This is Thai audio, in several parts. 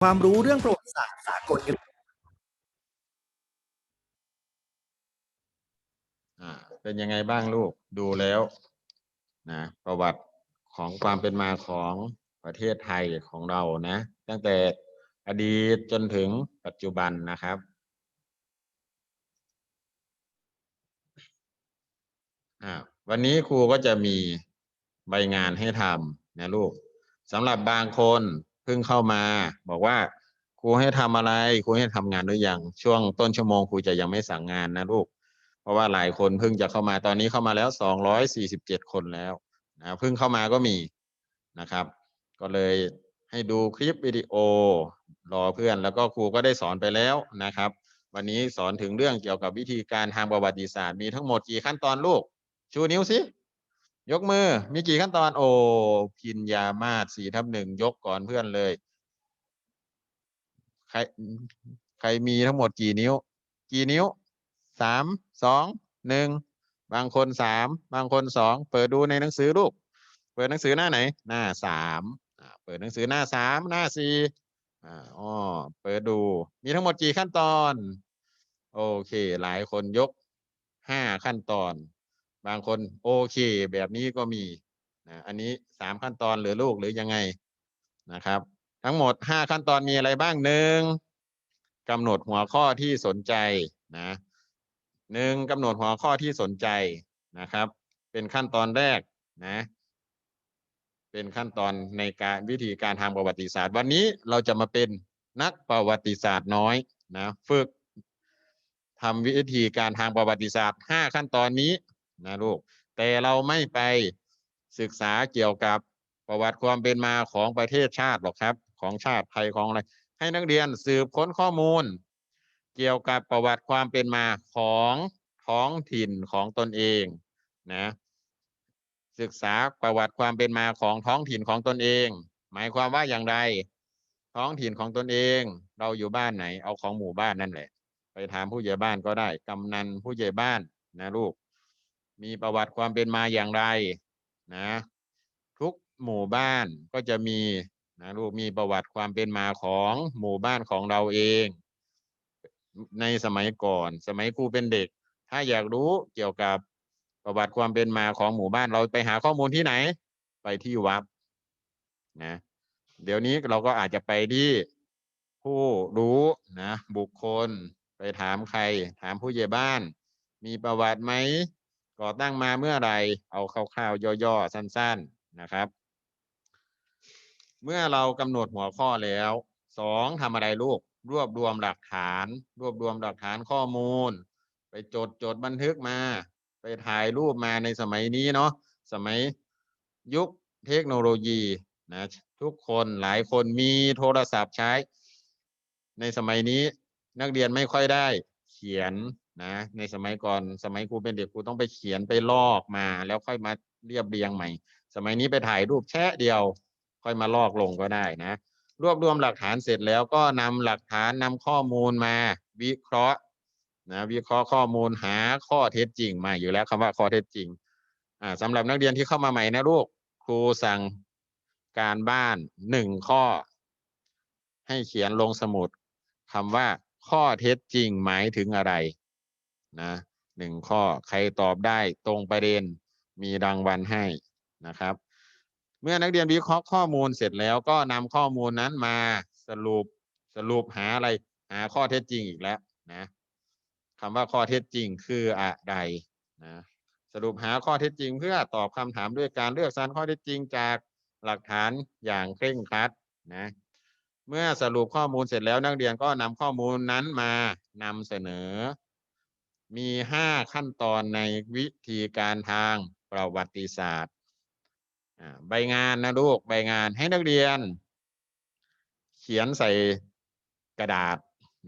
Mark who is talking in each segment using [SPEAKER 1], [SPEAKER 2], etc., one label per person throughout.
[SPEAKER 1] ความรู้เรื่องประวัติศาสตร์สากลกัน
[SPEAKER 2] อ่าเป็นยังไงบ้างลูกดูแล้วนะประวัติของความเป็นมาของประเทศไทยของเรานะ ตั้งแต่อดีตจนถึงปัจจุบันนะครับ วันนี้ครูก็จะมีใบงานให้ทำนะลูกสำหรับบางคน เพิ่งเข้ามา บอกว่าครูให้ทำอะไรครูให้ทำงานหรือยังช่วงต้นชั่วโมงครูจะยังไม่สั่งงานนะลูก เพราะว่าหลายคนเพิ่งจะเข้ามาตอนนี้เข้ามาแล้วสองร้อยสี่สิบเจ็ดคนแล้วนะเพิ่งเข้ามาก็มีนะครับ ก็เลยให้ดูคลิปวิดีโอรอเพื่อนแล้วก็ครูก็ได้สอนไปแล้วนะครับ วันนี้สอนถึงเรื่องเกี่ยวกับวิธีการทางประวัติศาสตร์มีทั้งหมดกี่ขั้นตอนลูก ชูนิ้วสิ ยกมือ มีกี่ขั้นตอนโอ้พินยามาศสี่ทับหนึ่งยกก่อนเพื่อนเลย ใครใครมีทั้งหมดกี่นิ้ว กี่นิ้วสามสองหนึ่งบางคนสามบางคนสองเปิดดูในหนังสือลูก เปิดหนังสือหน้าไหน หน้าสามเปิดหนังสือหน้าสามหน้าสี่อ๋อเปิดดู มีทั้งหมดกี่ขั้นตอน โอเค หลายคนยกห้าขั้นตอน บางคนโอเคแบบนี้ก็มีนะอันนี้สามขั้นตอนหรือลูกหรือยังไงนะครับ ทั้งหมดห้าขั้นตอนมีอะไรบ้างหนึ่งกำหนดหัวข้อที่สนใจนะหนึ่งกำหนดหัวข้อที่สนใจนะครับ เป็นขั้นตอนแรกนะเป็นขั้นตอนในการวิธีการทางประวัติศาสตร์ วันนี้เราจะมาเป็นนักประวัติศาสตร์น้อยนะฝึกทำวิธีการทางประวัติศาสตร์ห้าขั้นตอนนี้ นะลูก แต่เราไม่ไปศึกษาเกี่ยวกับประวัติความเป็นมาของประเทศชาติหรอกครับ ของชาติไทยของอะไร ให้นักเรียนสืบค้นข้อมูล เกี่ยวกับประวัติความเป็นมาของท้องถิ่นของตนเองนะศึกษาประวัติความเป็นมาของท้องถิ่นของตนเอง หมายความว่าอย่างไร ท้องถิ่นของตนเอง เราอยู่บ้านไหน เอาของหมู่บ้านนั่นแหละ ไปถามผู้ใหญ่บ้านก็ได้กำนันผู้ใหญ่บ้านนะลูก มีประวัติความเป็นมาอย่างไรนะทุกหมู่บ้านก็จะมีนะลูกมีประวัติความเป็นมาของหมู่บ้านของเราเอง ในสมัยก่อนสมัยครูเป็นเด็ก ถ้าอยากรู้เกี่ยวกับประวัติความเป็นมาของหมู่บ้านเราไปหาข้อมูลที่ไหน ไปที่วัดนะเดี๋ยวนี้เราก็อาจจะไปที่ผู้รู้นะบุคคลไปถามใคร ถามผู้ใหญ่บ้าน มีประวัติไหม ก่อตั้งมาเมื่อไรเอาคร่าวๆย่อๆสั้น ๆนะครับ เมื่อเรากำหนดหัวข้อแล้วสองทำอะไรลูก รวบรวมหลักฐาน รวบรวมหลักฐานข้อมูล ไปจดจดบันทึกมา ไปถ่ายรูปมาในสมัยนี้เนาะสมัยยุคเทคโนโลยีนะทุกคนหลายคนมีโทรศัพท์ใช้ ในสมัยนี้นักเรียนไม่ค่อยได้ เขียน นะในสมัยก่อนสมัยครูเป็นเด็กครูต้องไปเขียนไปลอกมา แล้วค่อยมาเรียบเรียงใหม่ สมัยนี้ไปถ่ายรูปแชะเดียว ค่อยมาลอกลงก็ได้นะ รวบรวมหลักฐานเสร็จแล้วก็นำหลักฐานนำข้อมูลมา วิเคราะห์นะวิเคราะห์ข้อมูลหาข้อเท็จจริงมาอยู่แล้วคำว่าข้อเท็จจริงอ่าสำหรับนักเรียนที่เข้ามาใหม่นะลูกครูสั่งการบ้านหนึ่งข้อ ให้เขียนลงสมุดคำว่าข้อเท็จจริงหมายถึงอะไร นะหนึ่งข้อใครตอบได้ตรงประเด็นมีรางวัลให้นะครับ เมื่อนักเรียนวิเคราะห์ข้อมูลเสร็จแล้วก็นำข้อมูลนั้นมาสรุปสรุปหาอะไรหาข้อเท็จจริงอีกแล้วนะคำว่าข้อเท็จจริงคืออะไรนะสรุปหาข้อเท็จจริงเพื่อตอบคำถามด้วยการเลือกสรรข้อเท็จจริงจากหลักฐานอย่างเคร่งครัดนะเมื่อสรุปข้อมูลเสร็จแล้วนักเรียนก็นำข้อมูลนั้นมานำเสนอ มีห้าขั้นตอนในวิธีการทางประวัติศาสตร์ใบงานนะลูกใบงานให้นักเรียน เขียนใส่กระดาษ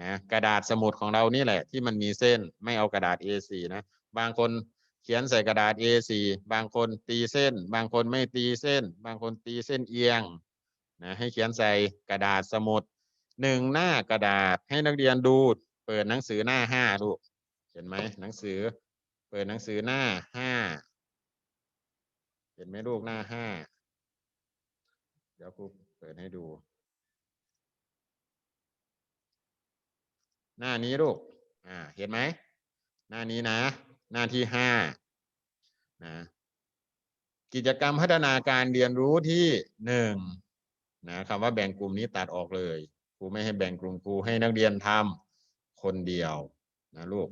[SPEAKER 2] นะกระดาษสมุดของเรานี่แหละ ที่มันมีเส้นไม่เอากระดาษ A4 นะบางคนเขียนใส่กระดาษ A4 บางคนตีเส้น บางคนไม่ตีเส้น บางคนตีเส้นเอียงนะให้เขียนใส่กระดาษสมุดหนึ่งหน้ากระดาษให้นักเรียนดูเปิดหนังสือหน้าห้าลูก เห็นไหมหนังสือ เปิดหนังสือหน้าห้าเห็นไหมลูกหน้าห้าเดี๋ยวครูเปิดให้ดู หน้านี้ลูกอ่า เห็นไหมหน้านี้นะ หน้าที่ห้านะกิจกรรมพัฒนาการเรียนรู้ที่หนึ่งนะคำว่าแบ่งกลุ่มนี้ตัดออกเลยครูไม่ให้แบ่งกลุ่มครูให้นักเรียนทำคนเดียวนะลูก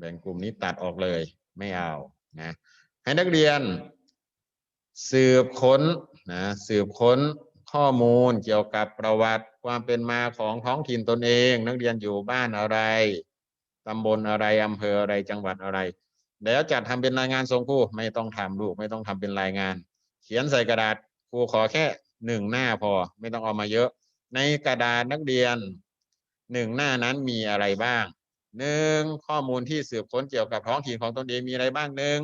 [SPEAKER 2] แบ่งกลุ่มนี้ตัดออกเลยไม่เอานะให้นักเรียน สืบค้นนะสืบค้นข้อมูลเกี่ยวกับประวัติความเป็นมาของท้องถิ่นตนเอง นักเรียนอยู่บ้านอะไรตำบลอะไรอำเภออะไรจังหวัดอะไร แล้วจัดทำเป็นรายงานส่งครูไม่ต้องทำลูกไม่ต้องทำเป็นรายงาน เขียนใส่กระดาษครูขอแค่หนึ่งหน้าพอไม่ต้องเอามาเยอะ ในกระดาษนักเรียนหนึ่งหน้านั้นมีอะไรบ้าง หนึ่งข้อมูลที่สืบค้นเกี่ยวกับท้องถิ่นของตนเองมีอะไรบ้างหนึ่ง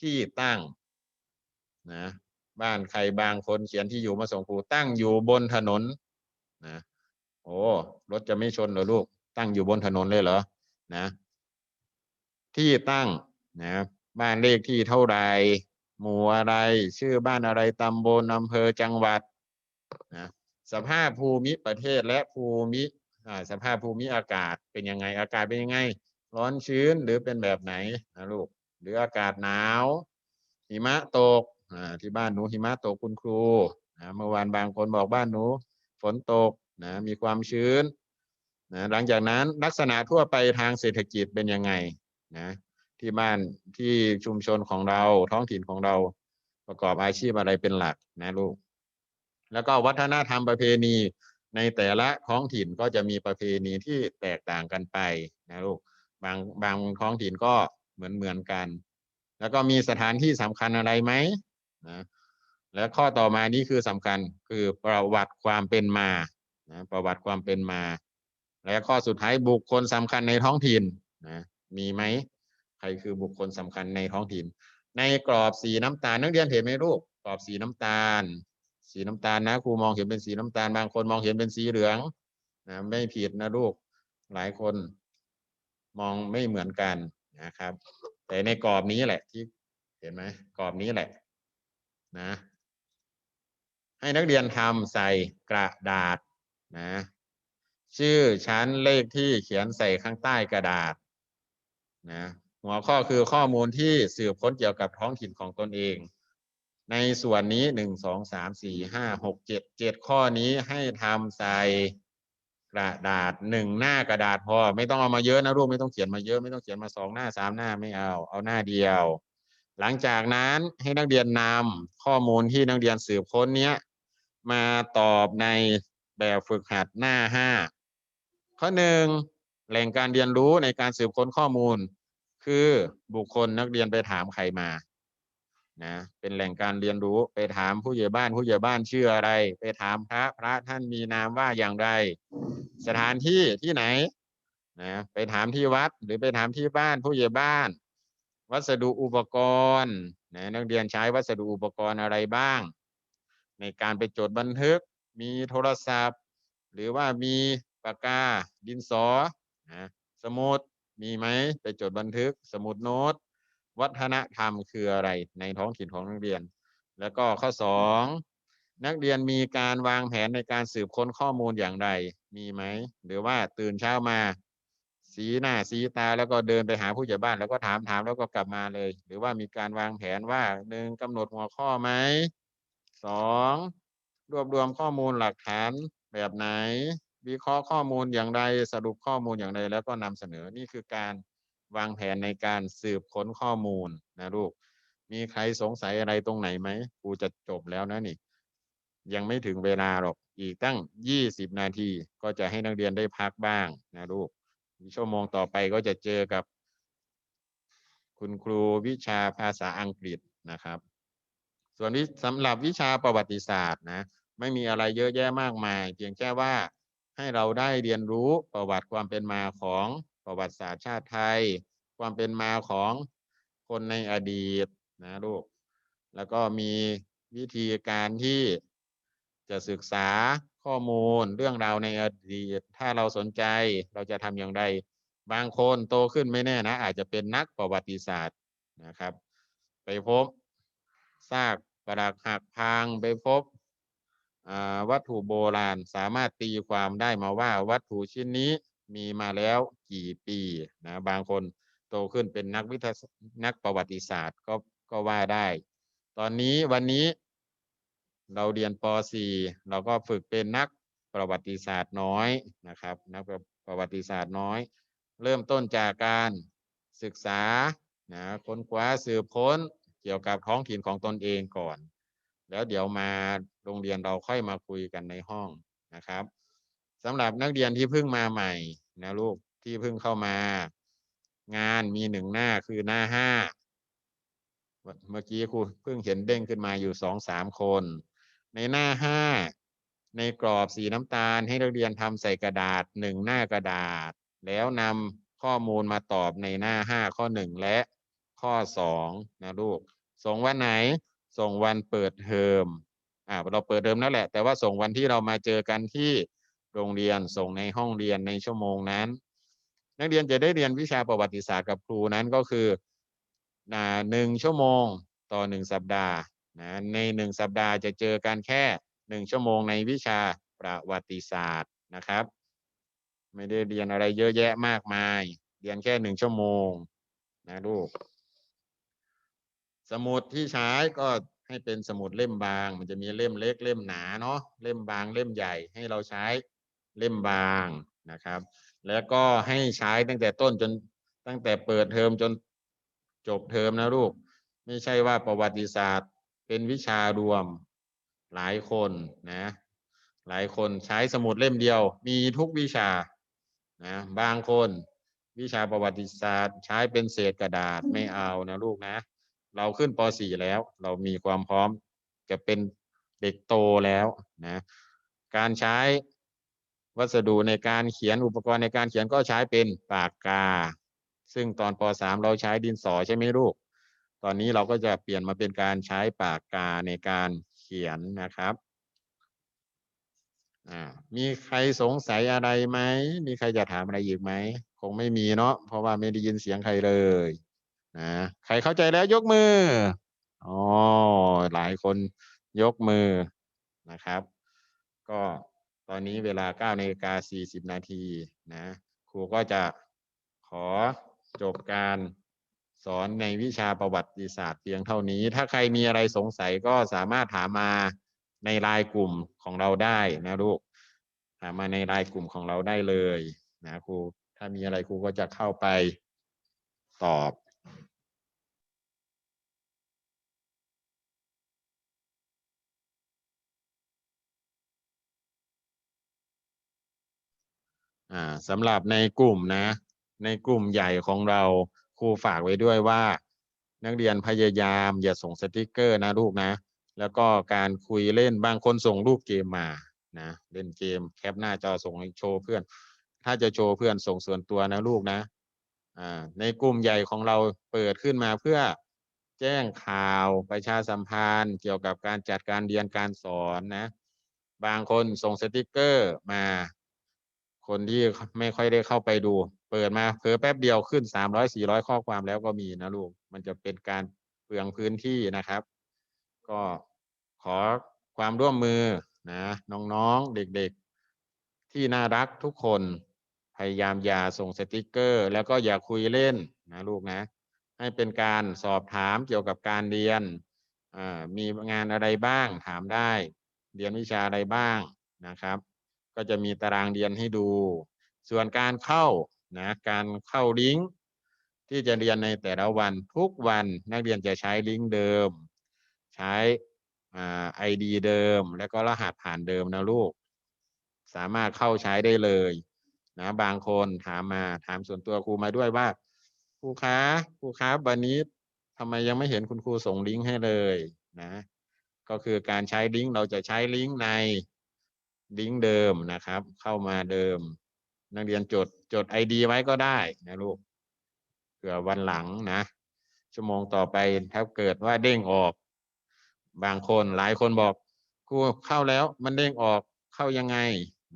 [SPEAKER 2] ที่ตั้งนะบ้านใครบางคนเขียนที่อยู่มาส่งครูตั้งอยู่บนถนนนะโอ้รถจะไม่ชนเหรอลูก ตั้งอยู่บนถนนเลยเหรอนะ ที่ตั้งนะบ้านเลขที่เท่าไรหมู่อะไร ชื่อบ้านอะไรตำบลอำเภอจังหวัดนะสภาพภูมิประเทศและภูมิ สภาพภูมิอากาศเป็นยังไงอากาศเป็นยังไง ร้อนชื้นหรือเป็นแบบไหนนะลูกหรืออากาศหนาว หิมะตกที่บ้านหนูหิมะตกคุณครูนะเมื่อวานบางคนบอกบ้านหนูฝนตกนะมีความชื้นนะหลังจากนั้นลักษณะทั่วไปทางเศรษฐกิจเป็นยังไงนะที่บ้านที่ชุมชนของเราท้องถิ่นของเราประกอบอาชีพอะไรเป็นหลักนะลูก แล้วก็วัฒนธรรมประเพณี ในแต่ละท้องถิ่นก็จะมีประเพณีที่แตกต่างกันไปนะลูกบางบางท้องถิ่นก็เหมือนเหมือนกัน แล้วก็มีสถานที่สำคัญอะไรไหมนะและข้อต่อมานี้คือสำคัญคือประวัติความเป็นมานะประวัติความเป็นมา และข้อสุดท้ายบุคคลสำคัญในท้องถิ่นนะมีไหมใครคือบุคคลสำคัญในท้องถิ่น ในกรอบสีน้ำตาลนักเรียนเห็นไหมลูกกรอบสีน้ำตาล สีน้ำตาลนะครูมองเห็นเป็นสีน้ำตาลบางคนมองเห็นเป็นสีเหลืองนะไม่ผิดนะลูกหลายคนมองไม่เหมือนกันนะครับ แต่ในกรอบนี้แหละที่เห็นไหมกรอบนี้แหละนะ ให้นักเรียนทำใส่กระดาษนะ ชื่อชั้นเลขที่เขียนใส่ข้างใต้กระดาษนะหัวข้อคือข้อมูลที่สืบค้นเกี่ยวกับท้องถิ่นของตนเอง ในส่วนนี้หนึ่งสองสามสี่ห้าหกเจ็ดเจ็ดข้อนี้ให้ทำใส่กระดาษหนึ่งหน้ากระดาษพอ ไม่ต้องเอามาเยอะนะลูกไม่ต้องเขียนมาเยอะไม่ต้องเขียนมาสองหน้าสามหน้าไม่เอา เอาหน้าเดียว หลังจากนั้นให้นักเรียนนำข้อมูลที่นักเรียนสืบค้นเนี้ยมาตอบในแบบฝึกหัดหน้าห้าข้อหนึ่งแหล่งการเรียนรู้ในการสืบค้นข้อมูล คือบุคคลนักเรียนไปถามใครมา นะเป็นแหล่งการเรียนรู้ไปถามผู้ใหญ่บ้านผู้ใหญ่บ้านชื่ออะไร ไปถามพระพระท่านมีนามว่าอย่างไร สถานที่ที่ไหนนะไปถามที่วัดหรือไปถามที่บ้านผู้ใหญ่บ้าน วัสดุอุปกรณ์นะนักเรียนใช้วัสดุอุปกรณ์อะไรบ้าง ในการไปจดบันทึกมีโทรศัพท์ หรือว่ามีปากกาดินสอนะสมุดมีไหมไปจดบันทึกสมุดโน้ต วัฒนธรรมคืออะไรในท้องถิ่นของนักเรียน แล้วก็ข้อสองนักเรียนมีการวางแผนในการสืบค้นข้อมูลอย่างไรมีไหม หรือว่าตื่นเช้ามา สีหน้าสีตาแล้วก็เดินไปหาผู้ใหญ่บ้าน แล้วก็ถามถามแล้วก็กลับมาเลย หรือว่ามีการวางแผนว่าหนึ่งกำหนดหัวข้อไหมสองรวบรวมข้อมูลหลักฐานแบบไหน วิเคราะห์ข้อมูลอย่างไรสรุปข้อมูลอย่างไรแล้วก็นำเสนอนี่คือการ วางแผนในการสืบค้นข้อมูลนะลูก มีใครสงสัยอะไรตรงไหนไหมครูจะจบแล้วนะนี่ ยังไม่ถึงเวลาหรอก อีกตั้งยี่สิบนาทีก็จะให้นักเรียนได้พักบ้างนะลูก ชั่วโมงต่อไปก็จะเจอกับ คุณครูวิชาภาษาอังกฤษนะครับ ส่วนวิสำหรับวิชาประวัติศาสตร์นะ ไม่มีอะไรเยอะแยะมากมาย เพียงแค่ว่าให้เราได้เรียนรู้ประวัติความเป็นมาของ ประวัติศาสตร์ชาติไทย ความเป็นมาของคนในอดีตนะลูก แล้วก็มีวิธีการที่จะศึกษาข้อมูลเรื่องราวในอดีต ถ้าเราสนใจเราจะทำอย่างไร บางคนโตขึ้นไม่แน่นะ อาจจะเป็นนักประวัติศาสตร์นะครับ ไปพบซากปรักหักพังไปพบวัตถุโบราณสามารถตีความได้มาว่าวัตถุชิ้นนี้มีมาแล้ว กี่ปีนะบางคนโตขึ้นเป็นนักวิทยาศนักประวัติศาสตร์ก็ก็ว่าได้ ตอนนี้วันนี้เราเรียนป .4 เราก็ฝึกเป็นนักประวัติศาสตร์น้อยนะครับ นักประวัติศาสตร์น้อย เริ่มต้นจากการศึกษานะค้นคว้าสืบค้นเกี่ยวกับท้องถิ่นของตนเองก่อน แล้วเดี๋ยวมาโรงเรียนเราค่อยมาคุยกันในห้องนะครับสำหรับนักเรียนที่เพิ่งมาใหม่นะลูก ที่เพิ่งเข้ามา งานมีหนึ่งหน้าคือหน้าห้าเมื่อกี้ครูเพิ่งเห็นเด้งขึ้นมาอยู่สองสามคน ในหน้าห้าในกรอบสีน้ำตาลให้นักเรียนทำใส่กระดาษหนึ่งหน้ากระดาษ แล้วนำข้อมูลมาตอบในหน้าห้าข้อหนึ่งและข้อสองนะลูก ส่งวันไหน ส่งวันเปิดเทอมอ่าเราเปิดเทอมแล้วแหละ แต่ว่าส่งวันที่เรามาเจอกันที่โรงเรียนส่งในห้องเรียนในชั่วโมงนั้น นักเรียนจะได้เรียนวิชาประวัติศาสตร์กับครูนั้นก็คือนะหนึ่งชั่วโมงต่อหนึ่งสัปดาห์นะในหนึ่งสัปดาห์จะเจอกันแค่หนึ่งชั่วโมงในวิชาประวัติศาสตร์นะครับ ไม่ได้เรียนอะไรเยอะแยะมากมาย เรียนแค่หนึ่งชั่วโมงนะลูกสมุดที่ใช้ก็ให้เป็นสมุดเล่มบาง มันจะมีเล่มเล็กเล่มหนาเนาะเล่มบางเล่มใหญ่ให้เราใช้เล่มบางนะครับ แล้วก็ให้ใช้ตั้งแต่ต้นจนตั้งแต่เปิดเทอมจนจบเทอมนะลูก ไม่ใช่ว่าประวัติศาสตร์เป็นวิชารวมหลายคนนะ หลายคนใช้สมุดเล่มเดียว มีทุกวิชานะบางคนวิชาประวัติศาสตร์ ใช้เป็นเศษกระดาษไม่เอานะลูกนะ เราขึ้นป .4 แล้ว เรามีความพร้อมจะเป็นเด็กโตแล้วนะ การใช้ วัสดุในการเขียนอุปกรณ์ในการเขียนก็ใช้เป็นปากกา ซึ่งตอนป .3 เราใช้ดินสอใช่ไหมลูก ตอนนี้เราก็จะเปลี่ยนมาเป็นการใช้ปากกาในการเขียนนะครับมีใครสงสัยอะไรไหม มีใครจะถามอะไรอีกไหม คงไม่มีเนาะ เพราะว่าไม่ได้ยินเสียงใครเลยนะ ใครเข้าใจแล้วยกมือ อ๋อ หลายคนยกมือนะครับ ก็ ตอนนี้เวลา9นาฬิกา40 นาทีนะครูก็จะขอจบการสอนในวิชาประวัติศาสตร์เพียงเท่านี้ ถ้าใครมีอะไรสงสัยก็สามารถถามมาในไลน์กลุ่มของเราได้นะลูกถามมาในไลน์กลุ่มของเราได้เลยนะครูถ้ามีอะไรครูก็จะเข้าไปตอบ อ่าสำหรับในกลุ่มนะ ในกลุ่มใหญ่ของเราครูฝากไว้ด้วยว่า นักเรียนพยายามอย่าส่งสติกเกอร์นะลูกนะ แล้วก็การคุยเล่นบางคนส่งรูปเกมมานะเล่นเกมแคปหน้าจอส่งโชว์เพื่อน ถ้าจะโชว์เพื่อนส่งส่วนตัวนะลูกนะอ่าในกลุ่มใหญ่ของเราเปิดขึ้นมาเพื่อแจ้งข่าวประชาสัมพันธ์ เกี่ยวกับการจัดการเรียนการสอนนะ บางคนส่งสติกเกอร์มา คนที่ไม่ค่อยได้เข้าไปดู เปิดมาเพิ่แป๊บเดียวขึ้นสามร้อยสี่ร้อยข้อความแล้วก็มีนะลูก มันจะเป็นการเปลืองพื้นที่นะครับ ก็ขอความร่วมมือนะน้องๆเด็กๆ ที่น่ารักทุกคนพยายามอย่าส่งสติกเกอร์ แล้วก็อย่าคุยเล่นนะลูกนะ ให้เป็นการสอบถามเกี่ยวกับการเรียนมีงานอะไรบ้างถามได้ เรียนวิชาอะไรบ้างนะครับ ก็จะมีตารางเรียนให้ดู ส่วนการเข้านะการเข้าลิงก์ที่จะเรียนในแต่ละวันทุกวันนักเรียนจะใช้ลิงก์เดิม ใช้ไอ่า ID เดิม แล้วก็รหัสผ่านเดิมนะลูก สามารถเข้าใช้ได้เลยนะบางคนถามมาถามส่วนตัวครูมาด้วยว่าครูคะครูครับวันนี้ทำไมยังไม่เห็นคุณครูส่งลิงก์ให้เลยนะ ก็คือการใช้ลิงก์เราจะใช้ลิงก์ใน ลิงก์เดิมนะครับ เข้ามาเดิม นักเรียนจดจด ID ไว้ก็ได้นะลูกเผื่อวันหลังนะ ชั่วโมงต่อไปถ้าเกิดว่าเด้งออก บางคนหลายคนบอกครูเข้าแล้วมันเด้งออกเข้ายังไง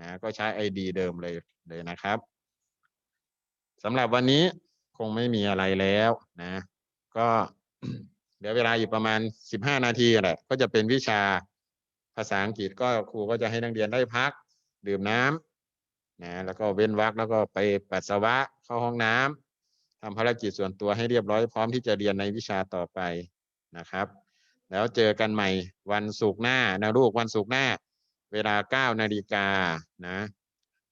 [SPEAKER 2] นะก็ใช้ ID เดิมเลยเลยนะครับสำหรับวันนี้คงไม่มีอะไรแล้วนะ ก็เหลือเวลาอยู่ประมาณสิบห้านาทีแหละก็จะเป็นวิชา ภาษาอังกฤษก็ครูก็จะให้นักเรียนได้พัก ดื่มน้ำนะแล้วก็เว้นวรรคแล้วก็ไปปัสสาวะเข้าห้องน้ำทำภารกิจส่วนตัวให้เรียบร้อยพร้อมที่จะเรียนในวิชาต่อไปนะครับ แล้วเจอกันใหม่วันศุกร์หน้านะลูกวันศุกร์หน้า เวลาเก้านาฬิกานะ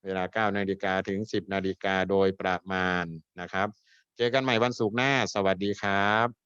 [SPEAKER 2] เวลาเก้านาฬิกาถึงสิบนาฬิกาโดยประมาณนะครับ เจอกันใหม่วันศุกร์หน้า สวัสดีครับ